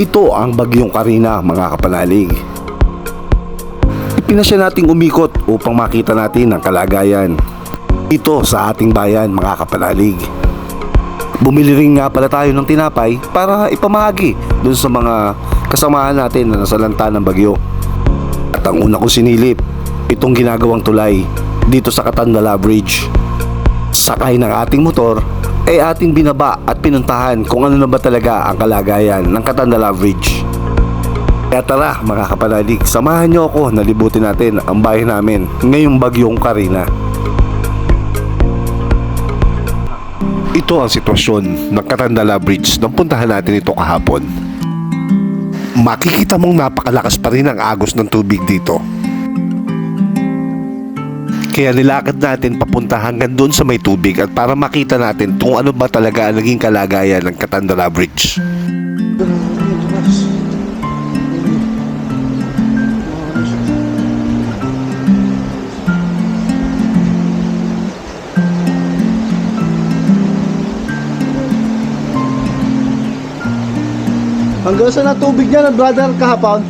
Ito ang bagyong Karina mga kapanalig. Ipinasya nating umikot upang makita natin ang kalagayan. Ito sa ating bayan mga kapanalig. Bumili rin nga pala tayo ng tinapay para ipamahagi dun sa mga kasamahan natin na nasalanta ng bagyo. At ang una kong sinilip, itong ginagawang tulay dito sa Katandala Bridge. Sakay ng ating motor ay ating binaba at pinuntahan kung ano na ba talaga ang kalagayan ng Katandala Bridge. Kaya tara mga kapanalig, samahan niyo ako na libutin natin ang bahay namin ngayong bagyong Karina. Ito ang sitwasyon ng Katandala Bridge nang puntahan natin ito kahapon. Makikita mong napakalakas pa rin ang agos ng tubig dito. Kaya nilakad natin papunta hanggang doon sa may tubig at para makita natin kung ano ba talaga ang naging kalagayan ng Katandala Bridge. Hanggang saan ang tubig niya, brother, kahapon?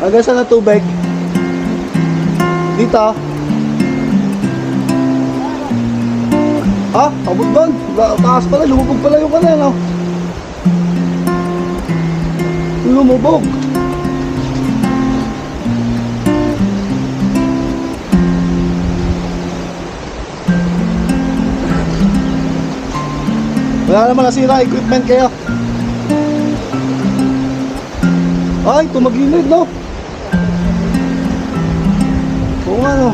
Hanggang saan ang tubig? Dito. Ah, abot. La- Taas pala, lumubog pala yung kanal, no? Lumubog. Wala naman nasira equipment kayo. Ay, tumagilid, no? Oo nga,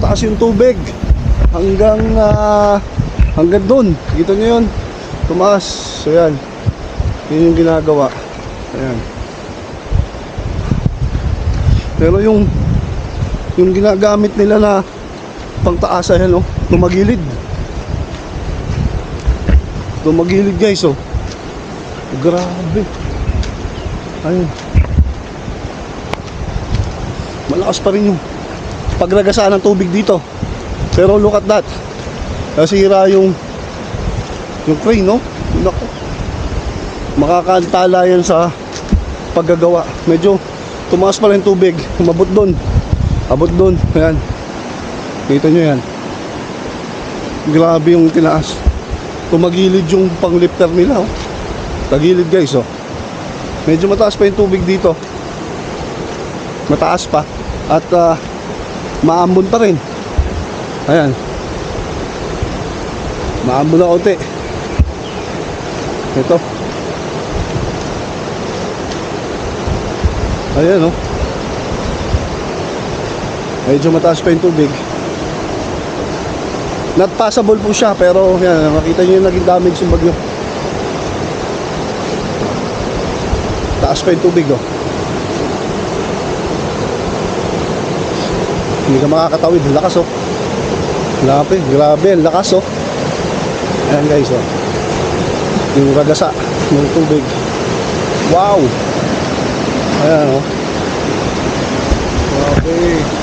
Mataas yung tubig. Hanggang, ah, hanggang doon. Kita nyo yun? Tumaas. So, yan. Yun yung ginagawa. Ayan. Pero yung, yung ginagamit nila na pangtaas, ayan, no? Tumagilid. Tumagilid guys oh. Grabe. Ayun. Malakas pa rin yung pagragasaan ng tubig dito. Pero look at that. Nasira yung yung crane no. Nako. Makakantala yan sa paggagawa. Medyo tumaas pa rin yung tubig. Umabot doon. Abot doon. Ayan. Kita nyo yan. Grabe yung tinaas tumagilid yung panglifter nila oh. Tagilid guys oh. Medyo mataas pa yung tubig dito. Mataas pa at ah, maambon pa rin. Ayan. Maambon na konti. Ito. Ayan oh. Medyo mataas pa yung tubig. Not passable po siya pero yan, makita niyo yung naging damage yung bagyo. Taas pa yung tubig oh. Hindi ka makakatawid, lakas oh. Grabe, grabe, lakas oh. Ayan guys oh. Yung ragasa ng tubig. Wow! Ayan oh. Grabe.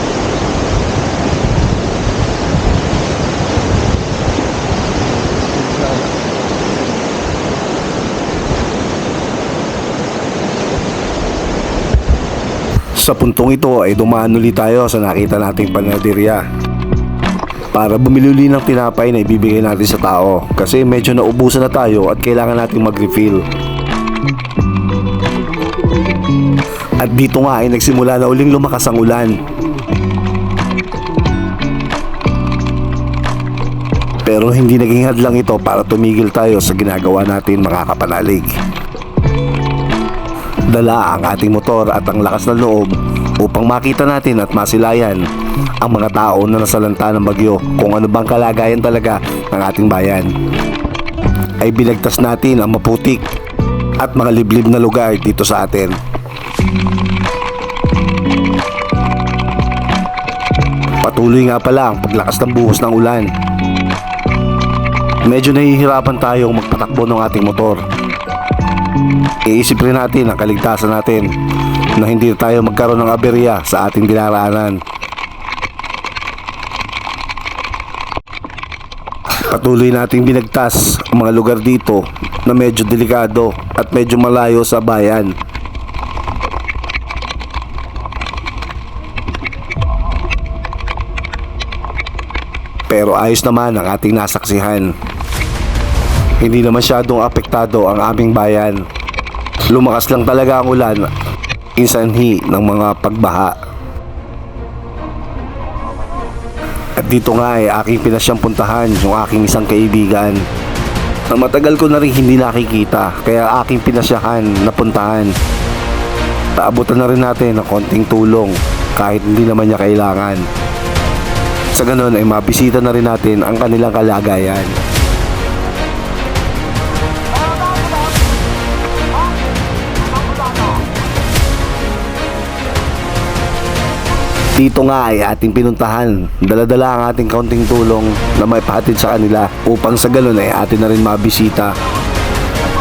Sa puntong ito ay dumaan ulit tayo sa nakita nating panaderya para bumili uli ng tinapay na ibibigay natin sa tao kasi medyo naubusan na tayo at kailangan nating mag-refill. At dito nga ay nagsimula na uling lumakas ang ulan. Pero hindi naging hadlang ito para tumigil tayo sa ginagawa natin mga kapanalig. Dala ang ating motor at ang lakas ng loob upang makita natin at masilayan ang mga tao na nasalanta ng bagyo kung ano bang kalagayan talaga ng ating bayan. Ay bilagtas natin ang maputik at mga liblib na lugar dito sa atin. Patuloy nga pala ang paglakas ng buhos ng ulan. Medyo nahihirapan tayong magpatakbo ng ating motor Iisip rin natin ang kaligtasan natin na hindi tayo magkaroon ng aberya sa ating dinaraanan. Patuloy nating binagtas ang mga lugar dito na medyo delikado at medyo malayo sa bayan. Pero ayos naman ang ating nasaksihan. Hindi na masyadong apektado ang aming bayan. Lumakas lang talaga ang ulan, insanhi ng mga pagbaha. At dito nga ay aking pinasyang puntahan yung aking isang kaibigan na matagal ko na rin hindi nakikita kaya aking pinasyahan na puntahan. Taabutan na rin natin ng konting tulong kahit hindi naman niya kailangan. Sa ganun ay mabisita na rin natin ang kanilang kalagayan. Dito nga ay ating pinuntahan. Daladala ang ating kaunting tulong na may pahatid sa kanila upang sa ganun ay atin na rin mabisita.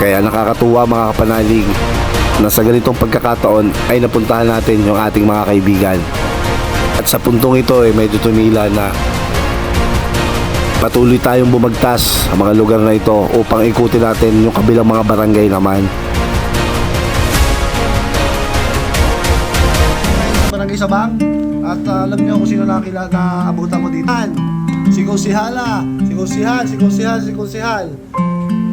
Kaya nakakatuwa mga kapanalig na sa ganitong pagkakataon ay napuntahan natin yung ating mga kaibigan. At sa puntong ito ay medyo tumila na patuloy tayong bumagtas sa mga lugar na ito upang ikutin natin yung kabilang mga barangay naman. Barangay Sabang. At ah, alam niyo kung sino nakilala na abutan ko dito. Si Kusihala, si Kusihan, si Kusihan, si Kusihal.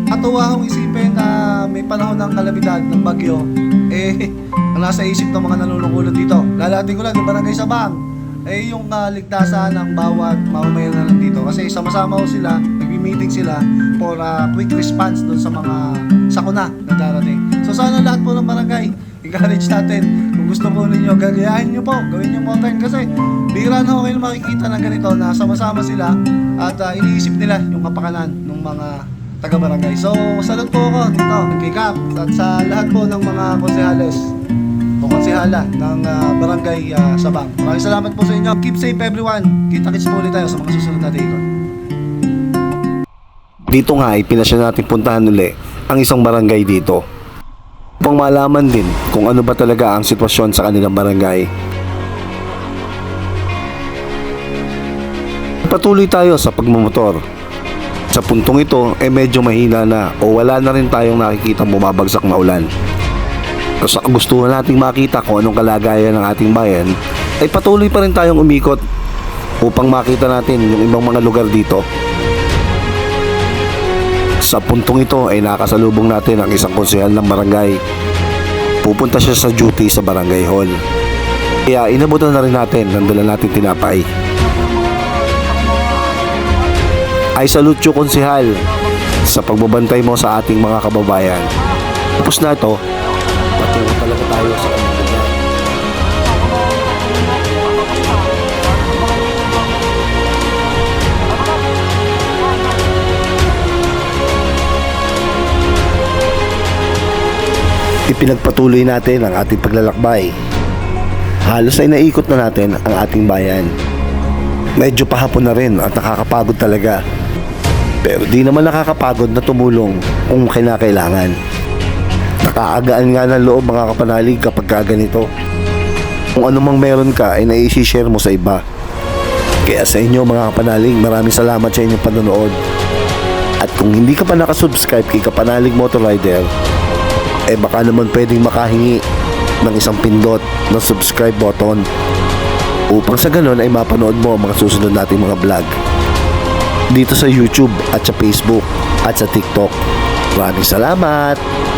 Katuwa akong isipin na may panahon ng kalamidad ng bagyo. Eh, ang nasa isip ng mga nanunungkulan dito. Lalating ko lang ng Barangay Sabang. Eh, yung ah, ligtasan ng bawat mamamayan na lang dito. Kasi sama-sama ko sila, nagmi-meeting sila for ah, quick response dun sa mga sakuna na darating. So sana lahat po ng barangay, encourage natin. Kung gusto po ninyo, gagayahin nyo po. Gawin nyo po tayo kasi bira na ako makikita ng ganito na sama-sama sila at ah, iniisip nila yung kapakanan ng mga taga-barangay. So, salute po ako dito kay Cap at sa lahat po ng mga konsehales o konsehala ng ah, barangay ah, Sabang. Maraming salamat po sa inyo. Keep safe everyone. Kita-kits po ulit tayo sa mga susunod na ikot. Dito nga ay pinasya natin puntahan uli ang isang barangay dito. Upang malaman din kung ano ba talaga ang sitwasyon sa kanilang barangay. Patuloy tayo sa pagmumotor. Sa puntong ito ay medyo mahina na o wala na rin tayong nakikitang bumabagsak na ulan. Kung sa kagustuhan nating makita kung anong kalagayan ng ating bayan, ay patuloy pa rin tayong umikot upang makita natin yung ibang mga lugar dito. Sa puntong ito ay nakasalubong natin ang isang konsehal ng barangay. Pupunta siya sa duty sa barangay hall. Kaya inabutan na rin natin ng dala natin tinapay. Ay salute you konsehal sa pagbabantay mo sa ating mga kababayan. Tapos na ito, patungo talaga tayo sa Ipinagpatuloy natin ang ating paglalakbay. Halos ay naikot na natin ang ating bayan. Medyo pahapon na rin at nakakapagod talaga. Pero di naman nakakapagod na tumulong kung kinakailangan. Nakaagaan nga ng loob mga kapanalig kapag ka ganito. Kung ano mang meron ka ay naisi-share mo sa iba. Kaya sa inyo mga kapanalig, maraming salamat sa inyong panonood. At kung hindi ka pa nakasubscribe kay Kapanalig Motor Rider, eh baka naman pwedeng makahingi ng isang pindot ng subscribe button upang sa ganun ay mapanood mo ang mga susunod nating mga vlog dito sa YouTube at sa Facebook at sa TikTok. Maraming salamat!